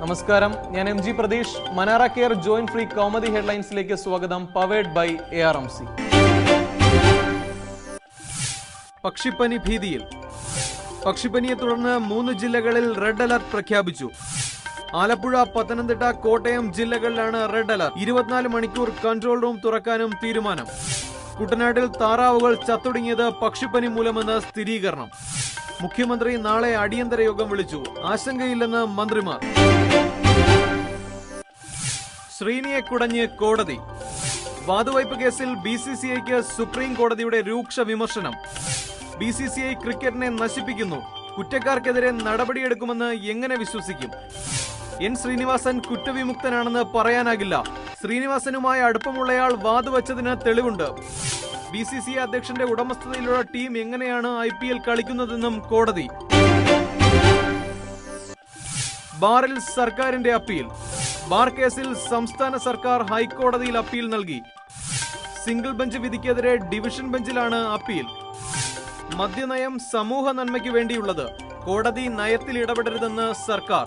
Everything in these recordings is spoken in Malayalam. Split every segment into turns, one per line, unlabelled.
നമസ്കാരം. ഞാൻ M G Prateesh. Manara care joint free comedy ഹെഡ്ലൈൻസിലേക്ക് സ്വാഗതം. Powered by A R M C.
പക്ഷിപ്പനി ഭീതിയിൽ. പക്ഷിപ്പനിയെ തുടർന്ന് മൂന്ന് ജില്ലകളിൽ റെഡ് അലർട്ട് പ്രഖ്യാപിച്ചു. ആലപ്പുഴ പത്തനംതിട്ട കോട്ടയം ജില്ലകളിലാണ് റെഡ് അലർട്ട്. ഇരുപത്തിനാല് മണിക്കൂർ കൺട്രോൾ റൂം തുറക്കാനും തീരുമാനം. കുട്ടനാട്ടിൽ താറാവുകൾ ചത്തൊടുങ്ങിയത് പക്ഷിപ്പനി മൂലമെന്ന് സ്ഥിരീകരണം. മുഖ്യമന്ത്രി നാളെ അടിയന്തര യോഗം വിളിച്ചു. ആശങ്കയില്ലെന്ന് മന്ത്രിമാർ. ശ്രീനിയെ കുടഞ്ഞ് കോടതി. വാതുവയ്പ് കേസിൽ ബി സി സി ഐക്ക് സുപ്രീം കോടതിയുടെ രൂക്ഷ വിമർശനം. ബി സി സി ഐ ക്രിക്കറ്റിനെ നശിപ്പിക്കുന്നു. കുറ്റക്കാർക്കെതിരെ നടപടിയെടുക്കുമെന്ന് എങ്ങനെ വിശ്വസിക്കും? എൻ ശ്രീനിവാസൻ കുറ്റവിമുക്തനാണെന്ന് പറയാനാകില്ല. ശ്രീനിവാസനുമായി അടുപ്പമുള്ളയാൾ വാതുവച്ചതിന് തെളിവുണ്ട്. ബി സി സി അധ്യക്ഷന്റെ ഉടമസ്ഥതയിലുള്ള ടീം എങ്ങനെയാണ് ഐ പി എൽ കളിക്കുന്നതെന്നും കോടതി. ബാറിൽ സർക്കാരിന്റെ അപ്പീൽ. ബാർ കേസിൽ സംസ്ഥാന സർക്കാർ ഹൈക്കോടതിയിൽ അപ്പീൽ നൽകി. സിംഗിൾ ബെഞ്ച് വിധിക്കെതിരെ ഡിവിഷൻ ബെഞ്ചിലാണ് അപ്പീൽ. മദ്യനയം സമൂഹ നന്മയ്ക്ക് വേണ്ടിയുള്ളത്. കോടതി നയത്തിൽ ഇടപെടരുതെന്ന് സർക്കാർ.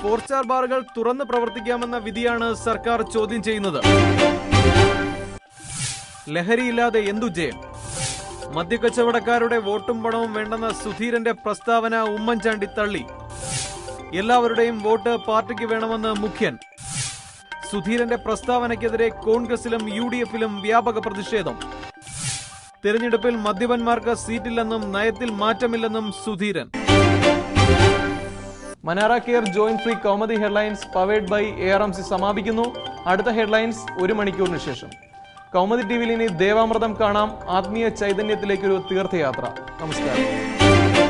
ഫോർച്ചാർ ബാറുകൾ തുറന്ന് പ്രവർത്തിക്കാമെന്ന വിധിയാണ് സർക്കാർ ചോദ്യം ചെയ്യുന്നത്. ലഹരിയില്ലാതെ എന്തു ജയം മദ്യക്കച്ചവടക്കാരുടെ വോട്ടും പണവും വേണ്ടെന്ന സുധീരന്റെ പ്രസ്താവന ഉമ്മൻചാണ്ടി തള്ളി. എല്ലാവരുടെയും വോട്ട് പാർട്ടിക്ക് വേണമെന്ന് മുഖ്യൻ. സുധീരന്റെ പ്രസ്താവനയ്ക്കെതിരെ കോൺഗ്രസിലും യു ഡി എഫിലും വ്യാപക പ്രതിഷേധം. തെരഞ്ഞെടുപ്പിൽ മദ്യപന്മാർക്ക് സീറ്റില്ലെന്നും നയത്തിൽ മാറ്റമില്ലെന്നും Sudheeran.
Manara care joint free comedy headlines powered by A R M C സമാപിക്കുന്നു. അടുത്ത ഹെഡ്ലൈൻസ് ഒരു മണിക്കൂറിന് ശേഷം. കൗമുദി ടി വിയിൽ ഇനി ദേവാമൃതം കാണാം. ആത്മീയ ചൈതന്യത്തിലേക്കൊരു തീർത്ഥയാത്ര. നമസ്കാരം.